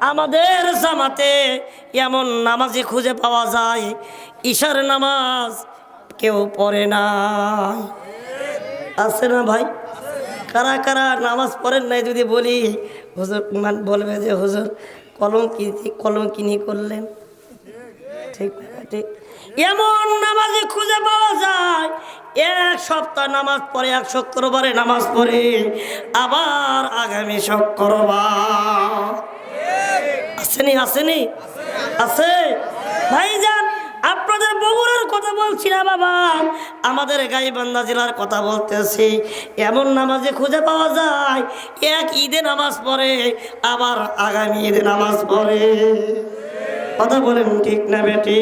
আমাদের জামাতে এমন নামাজি খুঁজে পাওয়া যায়, ঈশার নামাজ কেউ পড়ে না। আছে না ভাই? কারা কারা নামাজ পড়েন নাই যদি বলি, হুজুর বলবে যে, হুজুর কলম কি কলম কিনি করলেন। ঠিক ঠিক। এমন নামাজে খুঁজে পাওয়া যায়, এক সপ্তাহ নামাজ পড়ে, এক শুক্রবারে নামাজ পড়ে, আবার আগামী শুক্রবার। আসেনি আসেনি? আছে? ভাইজান, আপনাদের বগুড়ার কথা বলছি না বাবা। আমাদের গাইবান্ধা জেলার কথা বলতেছি। এমন নামাজে খুঁজে পাওয়া যায়, এক ঈদে নামাজ পড়ে, আবার আগামী ঈদে নামাজ পড়ে। কথা বলেন ঠিক না বেটি?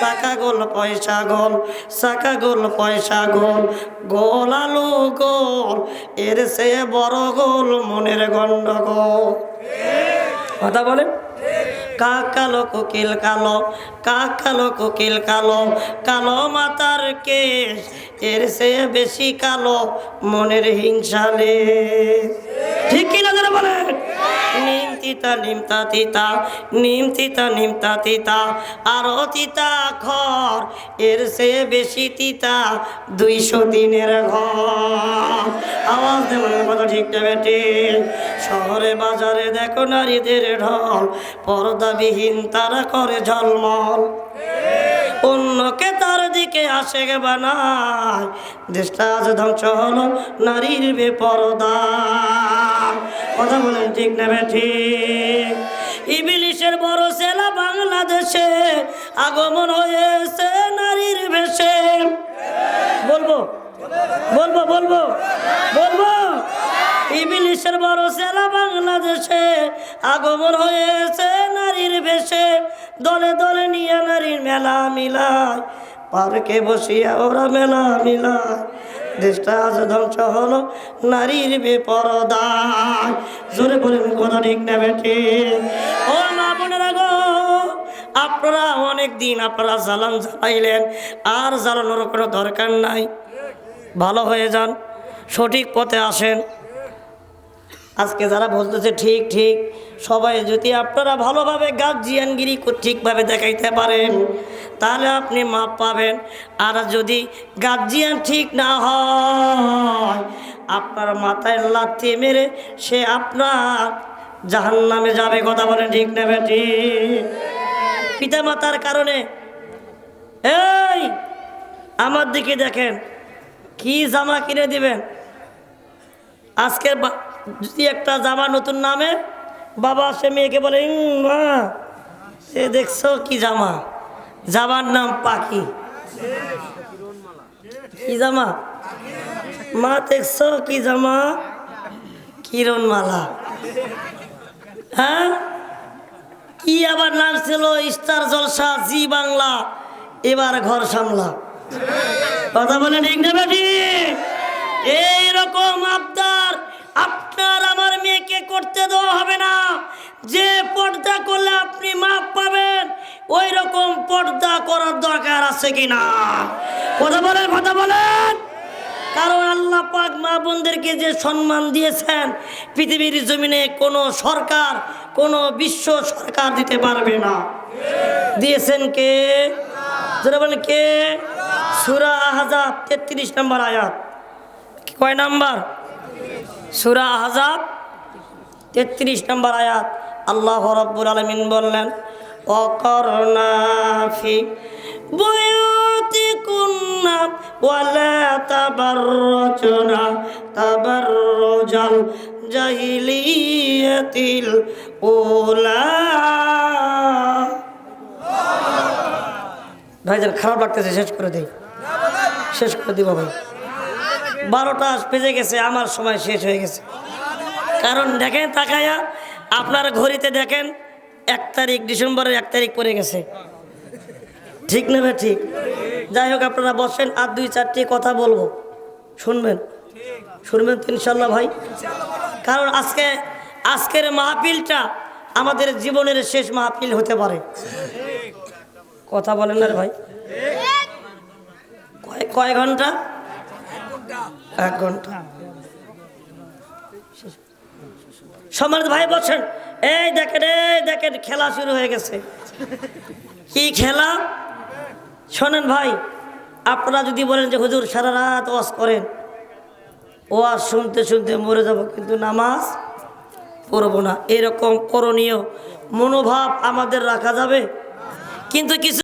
চাকা গোল, পয়সা গোল, চাকা গোল, পয়সা গোল। গোল আলু গোল, এর সে বড় গোল মনের গন্ডগোল। কথা বলেন। কাকালো কোকিল কালো কাকালো কোকিল কালো কালো মাতার কেশ, এর সে বেশি কালো মনের হিংসালে ঠিক কিনা? তিতা নিমতা তিতা, নিম তিতা নিমতা তিতা। আরও তিতা খর এর সে বেশি তিতা দুইশো দিনের ঘর। আওয়াজ দেবেন কথা ঠিক বেটি। শহরে, বাজারে দেখো নারীদের ঢল, পর্দাবিহীন তারা করে ঝলমল। অন্যকে গে বানায়। দেশটা আজ ধ্বংস হলো নারীর বেপরদা। কথা বলেন ঠিক নেবে ঠিক। ইবিলিশের বড় সেলা বাংলাদেশে আগমন হয়েছে নারীর বেশে বলব বলব বলব বলব। ইবিলিশের বড় সেলা বাংলাদেশে আগমন হয়েছে নারীর বেশে দলে দলে নিয়ে নারীর মেলা মিলায়। পার্কে বসিয়া ওরা মেলা মিলায় দেশটা আজ ধ্বংস হলো, নারীর বেপরদায়। জোরে কথা ঠিক না বেটি ও মা বোনেরা গো, আপনারা অনেক দিন আপনারা জ্বালান জ্বালাইলেন, আর জ্বালানোর কোনো দরকার নাই। ভালো হয়ে যান, সঠিক পথে আসেন। আজকে যারা বলতেছে, ঠিক ঠিক, সবাই যদি আপনারা ভালোভাবে গার্জিয়ানগিরি ঠিকভাবে দেখাইতে পারেন, তাহলে আপনি মাপ পাবেন। আর যদি গার্জিয়ান ঠিক না হয়, আপনার মাথায় লাথি মেরে সে আপনার জাহান নামে যাবে, কথা বলেন ঠিক না বেটি পিতা মাতার কারণে। এই, আমার দিকে দেখেন, কি জামা কিনে দিবেন? আজকের যদি একটা জামা নতুন নামে বাবা সে মেয়েকে বলে "উম, মা সে দেখছ কি জামা? জামার নাম পাখি। কি জামা? মা দেখছ কি জামা? কিরণমালা। হ্যাঁ? কি আবার নাম ছিল? স্টার জলসা জি বাংলা। এবার ঘর সামলা। কথা বলে ঠিক না এইরকম আবদার আপনার আমার মেয়েকে করতে দেওয়া হবে না। যে পর্দা করলে আপনি মাপ পাবেন ওই রকম পর্দা করার দরকার আছে কিনা? কথা বলেন কথা বলেন। কারণ আল্লাহ পাক মা বোনদেরকে যে সম্মান দিয়েছেন, পৃথিবীর জমিনে কোনো সরকার, কোনো বিশ্ব সরকার দিতে পারবে না। দিয়েছেন কে? বলেন, কে? সুরা আহজাব তেত্রিশ নম্বর আয়াত। কয় নাম্বার? সুরা আহজাব তেত্রিশ নম্বর আয়াত। আল্লাহ রব্বুল আলমিন বললেন অকর্ণাফি বয়তি কুন্না ওয়ালা তাবাররজনা তাবাররজাল জাহিলিয়াতিল উলা। ভাইজান, খারাপ লাগতেছে, শেষ করে দিই। শেষ করে দিব ভাই। বারোটা বেজে গেছে, আমার সময় শেষ হয়ে গেছে। কারণ দেখেন, তাকায়া আপনার ঘড়িতে দেখেন, এক তারিখ ডিসেম্বরের এক তারিখ পড়ে গেছে। ঠিক না ভাই, ঠিক? যাই হোক, আপনারা বসেন, আর দুই চারটি কথা বলব। শুনবেন? শুনবেন তো ইনশাল্লাহ ভাই? কারণ আজকে, আজকের মাহফিলটা আমাদের জীবনের শেষ মাহফিল হতে পারে। কথা বলেন না ভাই? কয় কয় ঘণ্টা? এক ঘণ্টা। সম্মানিত ভাই বলছেন, এই দেখেন এই দেখেন, খেলা শুরু হয়ে গেছে। কি খেলা? শোনেন ভাই, আপনারা যদি বলেন যে, হুজুর, সারা রাত ওয়াজ করেন। ওয়াজ শুনতে শুনতে মরে যাব, কিন্তু নামাজ পড়ব না। এরকম করণীয় মনোভাব আমাদের রাখা যাবে। কিন্তু কিছু